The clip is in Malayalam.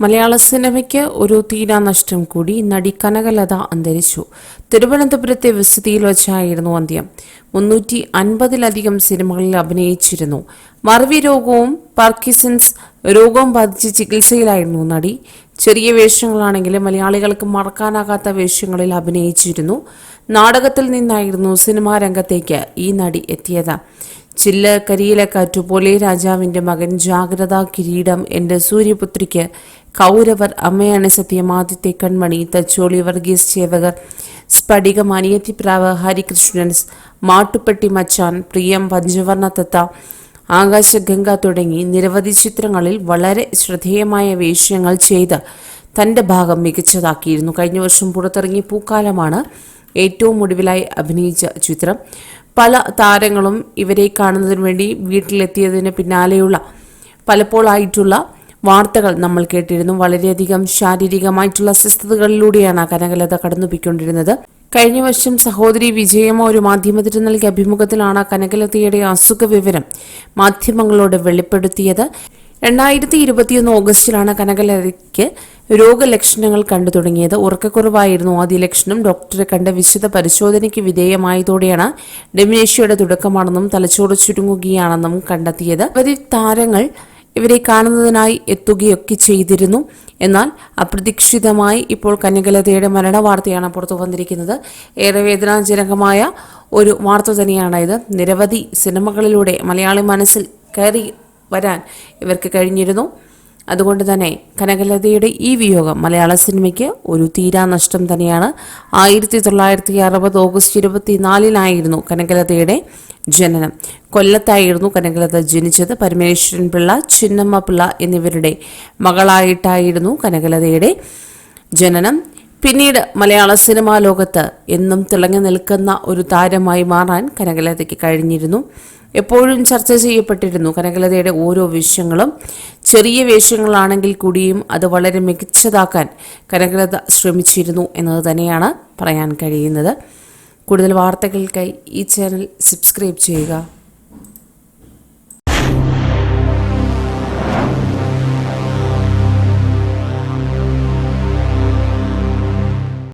മലയാള സിനിമയ്ക്ക് ഒരു തീരാനഷ്ടം കൂടി നടി കനകലത അന്തരിച്ചു. തിരുവനന്തപുരത്തെ വസതിയിൽ വച്ചായിരുന്നു അന്ത്യം. മുന്നൂറ്റി അൻപതിലധികം സിനിമകളിൽ അഭിനയിച്ചിരുന്നു. മറവി രോഗവും പാർക്കിസൺസ് രോഗവും ബാധിച്ച് ചികിത്സയിലായിരുന്നു നടി. ചെറിയ വേഷങ്ങളാണെങ്കിലും മലയാളികൾക്ക് മറക്കാനാകാത്ത വേഷങ്ങളിൽ അഭിനയിച്ചിരുന്നു. നാടകത്തിൽ നിന്നായിരുന്നു സിനിമാ രംഗത്തേക്ക് ഈ നടി എത്തിയത്. ചില്ല കരിയിലെ കാറ്റുപോലെ രാജാവിന്റെ മകൻ ജാഗ്രത കിരീടം എന്റെ സൂര്യപുത്രിക്ക് കൗരവർ അമ്മയാണ് സത്യം ആദ്യത്തെ കൺമണി തച്ചോളി വർഗീസ് ചേവകർ സ്ഫടികം അനിയത്തിപ്രാവ് ഹരികൃഷ്ണൻസ് മാട്ടുപ്പെട്ടി മച്ചാൻ പ്രിയം പഞ്ചവർണ തത്ത ആകാശഗംഗ തുടങ്ങി നിരവധി ചിത്രങ്ങളിൽ വളരെ ശ്രദ്ധേയമായ വേഷ്യങ്ങൾ ചെയ്ത് തന്റെ ഭാഗം മികച്ചതാക്കിയിരുന്നു. കഴിഞ്ഞ വർഷം പുറത്തിറങ്ങിയ പൂക്കാലമാണ് ഏറ്റവും ഒടുവിലായി അഭിനയിച്ച ചിത്രം. പല താരങ്ങളും ഇവരെ കാണുന്നതിന് വേണ്ടി വീട്ടിലെത്തിയതിന് പിന്നാലെയുള്ള പലപ്പോഴായിട്ടുള്ള വാർത്തകൾ നമ്മൾ കേട്ടിരുന്നു. വളരെയധികം ശാരീരികമായിട്ടുള്ള അസ്വസ്ഥതകളിലൂടെയാണ് കനകലത കടന്നുപോയിക്കൊണ്ടിരുന്നത്. കഴിഞ്ഞ വർഷം സഹോദരി വിജയമ ഒരു മാധ്യമത്തിന് നൽകിയ അഭിമുഖത്തിലാണ് കനകലതയുടെ അസുഖ വിവരം മാധ്യമങ്ങളോട് വെളിപ്പെടുത്തിയത്. രണ്ടായിരത്തി ഇരുപത്തിയൊന്ന് ഓഗസ്റ്റിലാണ് കനകലതയ്ക്ക് രോഗലക്ഷണങ്ങൾ കണ്ടു തുടങ്ങിയത്. ഉറക്കക്കുറവായിരുന്നു ആദ്യ ലക്ഷണം. ഡോക്ടറെ കണ്ട വിശദ പരിശോധനയ്ക്ക് വിധേയമായതോടെയാണ് ഡെമിനേഷ്യയുടെ തുടക്കമാണെന്നും തലച്ചോറ് ചുരുങ്ങുകയാണെന്നും കണ്ടെത്തിയത്. അവരി താരങ്ങൾ ഇവരെ കാണുന്നതിനായി എത്തുകയൊക്കെ ചെയ്തിരുന്നു. എന്നാൽ അപ്രതീക്ഷിതമായി ഇപ്പോൾ കന്യകലതയുടെ മരണവാർത്തയാണ് പുറത്തു വന്നിരിക്കുന്നത്. ഏറെ വേദനാജനകമായ ഒരു വാർത്ത തന്നെയാണ് ഇത്. നിരവധി സിനിമകളിലൂടെ മലയാളി മനസ്സിൽ കയറി വരാൻ ഇവർക്ക് കഴിഞ്ഞിരുന്നു. അതുകൊണ്ട് തന്നെ കനകലതയുടെ ഈ വിയോഗം മലയാള സിനിമയ്ക്ക് ഒരു തീരാനഷ്ടം തന്നെയാണ്. ആയിരത്തി തൊള്ളായിരത്തി അറുപത് ഓഗസ്റ്റ് ഇരുപത്തിനാലിനായിരുന്നു കനകലതയുടെ ജനനം. കൊല്ലത്തായിരുന്നു കനകലത ജനിച്ചത്. പരമേശ്വരൻ പിള്ള ചിന്നമ്മ പിള്ള എന്നിവരുടെ മകളായിട്ടായിരുന്നു കനകലതയുടെ ജനനം. പിന്നീട് മലയാള സിനിമാ ലോകത്ത് എന്നും തിളങ്ങി നിൽക്കുന്ന ഒരു താരമായി മാറാൻ കനകലതയ്ക്ക് കഴിഞ്ഞിരുന്നു. എപ്പോഴും ചർച്ച ചെയ്യപ്പെട്ടിരുന്നു കനകലതയുടെ ഓരോ വിഷയങ്ങളും ചെറിയ വേഷങ്ങളാണെങ്കിൽ കൂടിയും അത് വളരെ മികച്ചതാക്കാൻ കനകലത ശ്രമിച്ചിരുന്നു എന്നത് തന്നെയാണ് പറയാൻ കഴിയുന്നത്. കൂടുതൽ വാർത്തകൾക്കായി ഈ ചാനൽ സബ്സ്ക്രൈബ് ചെയ്യുക.